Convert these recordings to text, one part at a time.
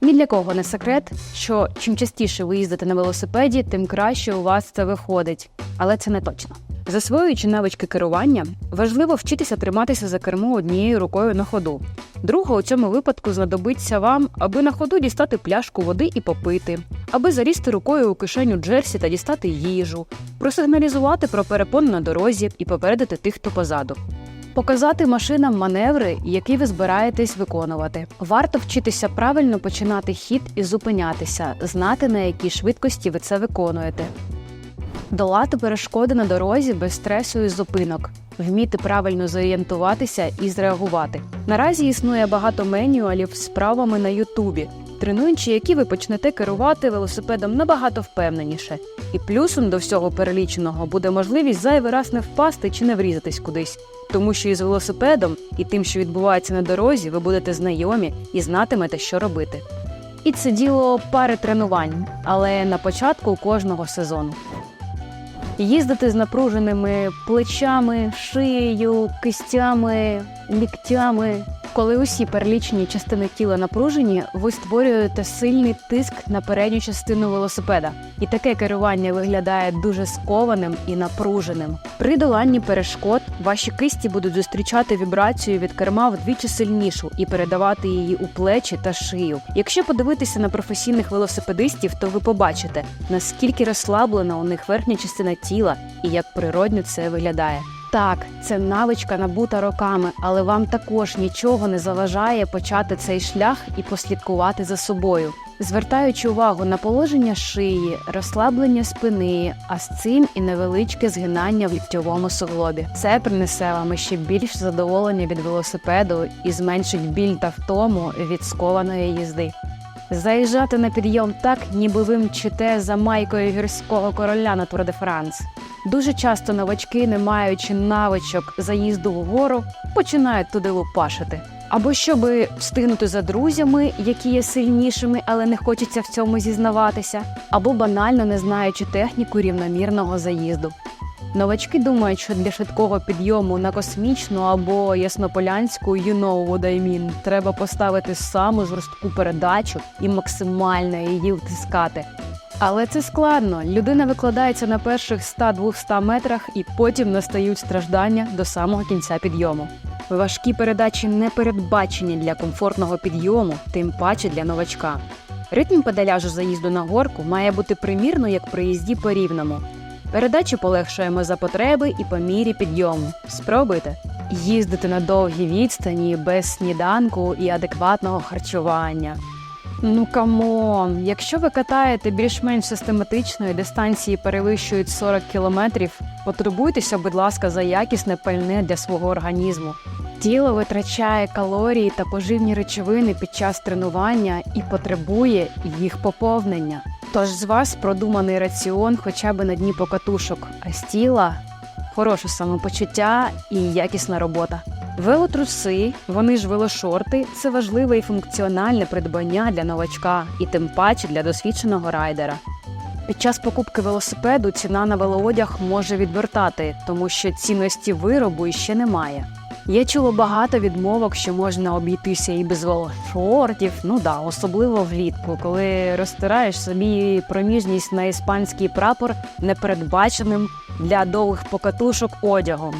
Ні для кого не секрет, що чим частіше ви їздите на велосипеді, тим краще у вас це виходить. Але це не точно. Засвоюючи навички керування, важливо вчитися триматися за кермо однією рукою на ходу. Друга у цьому випадку знадобиться вам, аби на ходу дістати пляшку води і попити, аби залізти рукою у кишеню джерсі та дістати їжу, просигналізувати про перепон на дорозі і попередити тих, хто позаду. Показати машинам маневри, які ви збираєтесь виконувати. Варто вчитися правильно починати хід і зупинятися, знати на якій швидкості ви це виконуєте. Долати перешкоди на дорозі без стресу і зупинок, вміти правильно зорієнтуватися і зреагувати. Наразі існує багато менюалів з справами на Ютубі, тренуючи, які ви почнете керувати велосипедом набагато впевненіше. І плюсом до всього переліченого буде можливість зайвий раз не впасти чи не врізатись кудись, тому що із велосипедом і тим, що відбувається на дорозі, ви будете знайомі і знатимете, що робити. І це діло пари тренувань, але на початку кожного сезону. Їздити з напруженими плечами, шиєю, кистями, ліктями. Коли усі перелічені частини тіла напружені, ви створюєте сильний тиск на передню частину велосипеда, і таке керування виглядає дуже скованим і напруженим. При доланні перешкод ваші кисті будуть зустрічати вібрацію від керма вдвічі сильнішу і передавати її у плечі та шию. Якщо подивитися на професійних велосипедистів, то ви побачите, наскільки розслаблена у них верхня частина тіла і як природньо це виглядає. Так, це навичка набута роками, але вам також нічого не заважає почати цей шлях і послідкувати за собою, звертаючи увагу на положення шиї, розслаблення спини, а з цим і невеличке згинання в ліктьовому суглобі. Це принесе вам ще більш задоволення від велосипеду і зменшить біль та втому від скованої їзди. Заїжджати на підйом так, ніби ви мчите за майкою гірського короля на Тур де Франс. Дуже часто новачки, не маючи навичок заїзду вгору, починають туди лупашити. Або щоб встигнути за друзями, які є сильнішими, але не хочеться в цьому зізнаватися, або банально не знаючи техніку рівномірного заїзду. Новачки думають, що для швидкого підйому на космічну або яснополянську you know what I mean, треба поставити саму жорстку передачу і максимально її втискати. Але це складно. Людина викладається на перших 100-200 метрах, і потім настають страждання до самого кінця підйому. Важкі передачі не передбачені для комфортного підйому, тим паче для новачка. Ритм педаляжу заїзду на горку має бути примірно, як при їзді по рівному. Передачі полегшуємо за потреби і по мірі підйому. Спробуйте їздити на довгі відстані без сніданку і адекватного харчування. Ну камон, якщо ви катаєте більш-менш систематично і дистанції перевищують 40 кілометрів, потурбуйтеся, будь ласка, за якісне пальне для свого організму. Тіло витрачає калорії та поживні речовини під час тренування і потребує їх поповнення. Тож з вас продуманий раціон хоча б на дні покатушок, а з тіла хороше самопочуття і якісна робота. Велотруси, вони ж велошорти це важливе і функціональне придбання для новачка, і тим паче для досвідченого райдера. Під час покупки велосипеду ціна на велоодяг може відвертати, тому що цінності виробу іще немає. Я чула багато відмовок, що можна обійтися і без велошортів, ну да, особливо влітку, коли розтираєш собі проміжність на іспанський прапор непередбаченим для довгих покатушок одягом.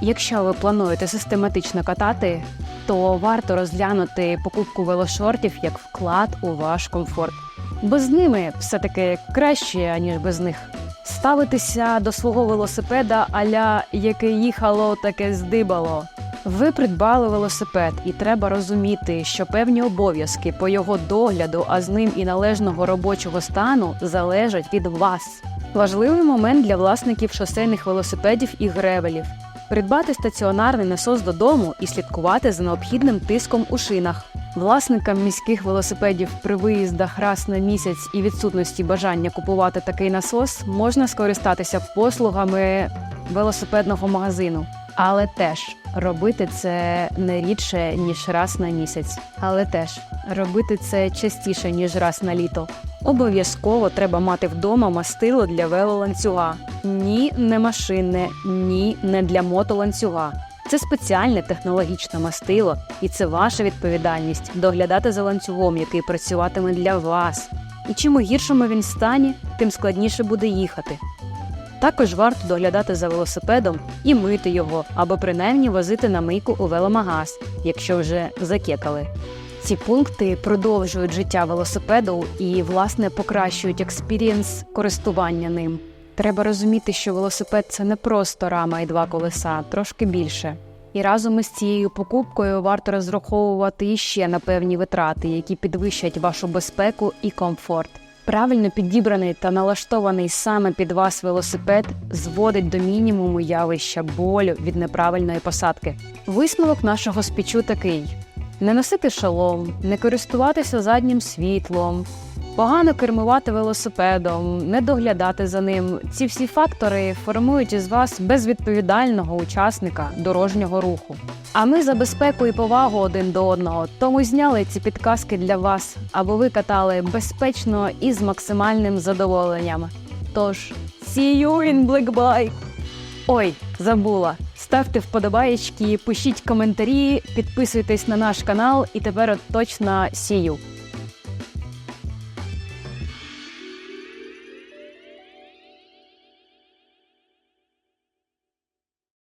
Якщо ви плануєте систематично катати, то варто розглянути покупку велошортів як вклад у ваш комфорт. Бо з ними все-таки краще, аніж без них. Ставитися до свого велосипеда аля яке їхало, таке здибало. Ви придбали велосипед, і треба розуміти, що певні обов'язки по його догляду, а з ним і належного робочого стану залежать від вас. Важливий момент для власників шосейних велосипедів і гревелів придбати стаціонарний насос додому і слідкувати за необхідним тиском у шинах. Власникам міських велосипедів при виїздах раз на місяць і відсутності бажання купувати такий насос можна скористатися послугами велосипедного магазину. Але теж робити це не рідше ніж раз на місяць. Але теж робити це частіше ніж раз на літо. Обов'язково треба мати вдома мастило для велоланцюга. Ні, не машинне, ні, не для мотоланцюга. Це спеціальне технологічне мастило, і це ваша відповідальність доглядати за ланцюгом, який працюватиме для вас. І чим у гіршому він стані, тим складніше буде їхати. Також варто доглядати за велосипедом і мити його, або принаймні возити на мийку у веломагаз, якщо вже закекали. Ці пункти продовжують життя велосипеду і, власне, покращують експірієнс користування ним. Треба розуміти, що велосипед це не просто рама і два колеса, трошки більше. І разом із цією покупкою варто розраховувати іще на певні витрати, які підвищать вашу безпеку і комфорт. Правильно підібраний та налаштований саме під вас велосипед зводить до мінімуму явища болю від неправильної посадки. Висновок нашого спічу такий: не носити шолом, не користуватися заднім світлом, погано кермувати велосипедом, не доглядати за ним. Ці всі фактори формують із вас безвідповідального учасника дорожнього руху. А ми за безпеку і повагу один до одного тому зняли ці підказки для вас, аби ви катали безпечно і з максимальним задоволенням. Тож, see you in Black Bike! Ой, забула. Ставте вподобаєчки, пишіть коментарі, підписуйтесь на наш канал і тепер от точно сію.